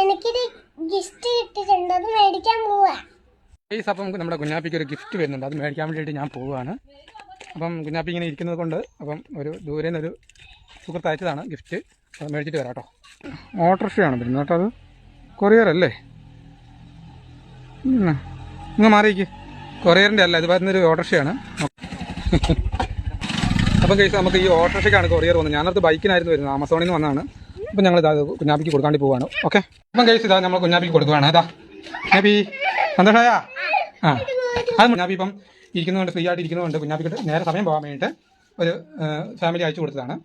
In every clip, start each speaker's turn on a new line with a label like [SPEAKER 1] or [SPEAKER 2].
[SPEAKER 1] എനിക്കൊരു ഗിഫ്റ്റ് കിട്ടിയിട്ടുണ്ട്. അത് മേടിക്കാൻ പോവാ.
[SPEAKER 2] ഗൈസ് അപ്പം നമ്മുടെ കുഞ്ഞാപ്പിക്ക് ഒരു ഗിഫ്റ്റ് വരുന്നുണ്ട്. അത് മേടിക്കാൻ വേണ്ടിയിട്ട് ഞാൻ പോവുകയാണ് അപ്പം കുഞ്ഞാപ്പി ഇങ്ങനെ ഇരിക്കുന്നത് കൊണ്ട് അപ്പം ഒരു ദൂരെ നിന്നൊരു സുഹൃത്ത് അയച്ചതാണ് ഗിഫ്റ്റ്. അത് മേടിച്ചിട്ട് വരാം കേട്ടോ. ഓട്ടോറിക്ഷയാണ് വരുന്നത് കേട്ടോ അത്. കൊറിയർ അല്ലേ? ഇങ്ങ് മാറിയിക്ക്. കൊറിയറിന്റെ അല്ല ഇത് വരുന്നൊരു ഓട്ടോറിക്ഷയാണ്. അപ്പം കേസ് നമുക്ക് ഈ ഓട്ടോറിക്ഷയ്ക്കാണ് കൊറിയർ വന്നത്. ഞാനത് ബൈക്കിനായിരുന്നു വരുന്നത്. ആമസോണിൽ നിന്ന് വന്നതാണ്. അപ്പം ഞങ്ങൾ ഇതാ കുഞ്ഞാപ്പിക്ക് കൊടുക്കാണ്ടി പോവാണ്. ഓക്കെ അപ്പം കഴിച്ച് ഇതാ നമ്മൾ കുഞ്ഞാപ്പിക്ക് കൊടുക്കുവാണ്. ഇതാ. കുഞ്ഞാപ്പി സന്തോഷമായ ആ. അത് കുഞ്ഞാപ്പി ഇപ്പം ഇരിക്കുന്നതുകൊണ്ട് ഫ്രീ ആയിട്ട് ഇരിക്കുന്നതുകൊണ്ട് കുഞ്ഞാപ്പിക്ക് നേരെ സമയം പോകാൻ വേണ്ടിയിട്ട് ഒരു ഫാമിലി അയച്ചു കൊടുത്തതാണ്.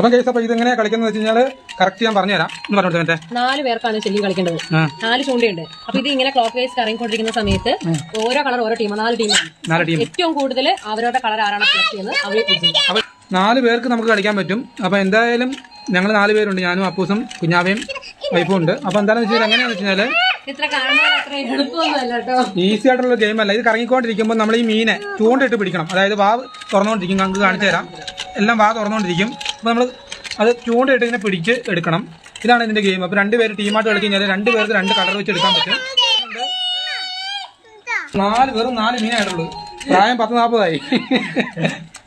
[SPEAKER 2] അപ്പം കേസ് അപ്പം ഇതെങ്ങനെയാണ് കളിക്കുന്നത് വെച്ച് കഴിഞ്ഞാൽ കറക്റ്റ് ഞാൻ പറഞ്ഞുതരാം. എന്ന് പറഞ്ഞു മറ്റേ.
[SPEAKER 3] നാല് പേർക്കാണ് ശരിക്കും കളിക്കേണ്ടത്. നാല് ചൂണ്ടയുണ്ട്. അപ്പൊ ഇത് ഇങ്ങനെ ക്ലോക്ക് വൈസ് കറങ്ങിക്കൊണ്ടിരിക്കുന്ന സമയത്ത് ഓരോ കളർ ഓരോ ടീം നാല് ടീമാണ്
[SPEAKER 2] നാല് ടീം
[SPEAKER 3] ഏറ്റവും കൂടുതൽ അവരുടെ കളർ ആരാണ് സെലക്ട് ചെയ്യുന്നത് വിജയിക്കും.
[SPEAKER 2] അപ്പോൾ നാല് പേർക്ക് നമുക്ക് കളിക്കാൻ പറ്റും. അപ്പോൾ എന്തായാലും ഞങ്ങൾ നാല് പേരുണ്ട്. ഞാനും അപ്പൂസും കുഞ്ഞാവയും വൈഫും ഉണ്ട്. അപ്പോൾ എന്താണെന്ന് വെച്ചാൽ എങ്ങനെയാണെന്ന് വെച്ച് കഴിഞ്ഞാൽ
[SPEAKER 3] ഇത്ര കാണുന്നവർ അത്ര എളുപ്പമൊന്നുമല്ല കേട്ടോ.
[SPEAKER 2] ഈസി ആയിട്ടുള്ള ഗെയിം അല്ല. ഇത് കറങ്ങിക്കൊണ്ടിരിക്കുമ്പോൾ നമ്മൾ ഈ മീനെ ചൂണ്ടിട്ട് പിടിക്കണം. അതായത് വാവ് തുറന്നുകൊണ്ടിരിക്കും നമുക്ക് കാണിച്ചു തരാം. എല്ലാം വാ തുറന്നുകൊണ്ടിരിക്കും. അപ്പോൾ നമ്മൾ അത് ചൂണ്ടയിട്ട് ഇങ്ങനെ പിടിച്ച് എടുക്കണം. ഇതാണ് ഇതിന്റെ ഗെയിം അപ്പോൾ രണ്ട് പേര് ടീമായിട്ട് കളിച്ച് കഴിഞ്ഞാൽ രണ്ട് പേർക്ക് രണ്ട് കളർ വെച്ച് എടുക്കാൻ പറ്റും. നാല് വെറും നാല് മീനായിട്ടുള്ളൂ പ്രായം പത്ത് നാൽപ്പതായി